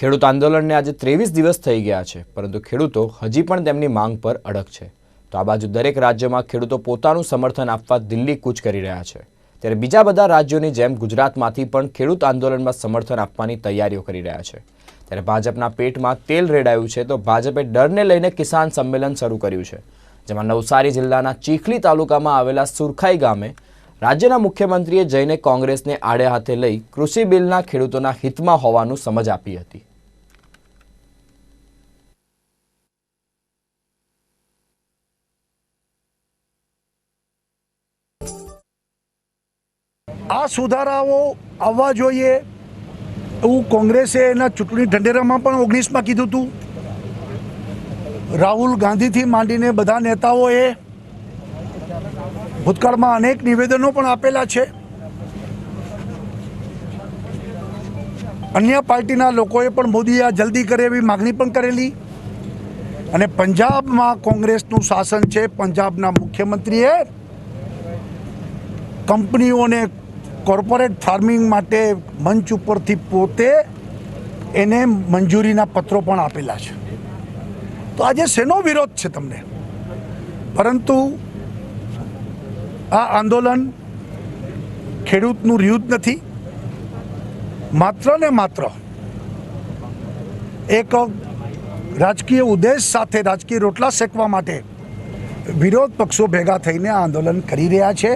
ખેડૂત આંદોલનને આજે ત્રેવીસ દિવસ થઈ ગયા છે, પરંતુ ખેડૂતો હજી પણ તેમની માંગ પર અડગ છે. તો આ બાજુ દરેક રાજ્યમાં ખેડૂતો પોતાનું સમર્થન આપવા દિલ્હી કૂચ કરી રહ્યા છે. ત્યારે બીજા બધા રાજ્યોની જેમ ગુજરાતમાંથી પણ ખેડૂત આંદોલનમાં સમર્થન આપવાની તૈયારીઓ કરી રહ્યા છે. ત્યારે ભાજપના પેટમાં તેલ રેડાયું છે, તો ભાજપે ડરને લઈને કિસાન સંમેલન શરૂ કર્યું છે, જેમાં નવસારી જિલ્લાના ચીખલી તાલુકામાં આવેલા સુરખાઈ ગામે રાજ્યના મુખ્યમંત્રીએ જઈને કોંગ્રેસને આડે હાથે લઈ કૃષિ બિલના ખેડૂતોના હિતમાં હોવાનું સમજ આપી હતી. આ સુધારાઓ આવવા જોઈએ. એવું કોંગ્રેસે એના ચૂંટણી ઢંઢેરામાં પણ ઓગણીસમાં કીધું હતું. રાહુલ ગાંધીથી માંડીને બધા નેતાઓએ ભૂતકાળમાં અનેક નિવેદનો પણ આપેલા છે. અન્ય પાર્ટીના લોકોએ પણ મોદીએ આ જલ્દી કરે એવી માગણી પણ કરેલી. અને પંજાબમાં કોંગ્રેસનું શાસન છે. પંજાબના મુખ્યમંત્રીએ કંપનીઓને કોર્પોરેટ ફાર્મિંગ માટે મંચ ઉપરથી પોતે એને મંજૂરીના પત્રો પણ આપેલા છે. તો આજે શેનો વિરોધ છે તમને? પરંતુ આ આંદોલન ખેડૂતનું યુદ્ધ નથી. માત્ર ને માત્ર એક રાજકીય ઉદ્દેશ સાથે રાજકીય રોટલા શેકવા માટે વિરોધ પક્ષો ભેગા થઈને આંદોલન કરી રહ્યા છે.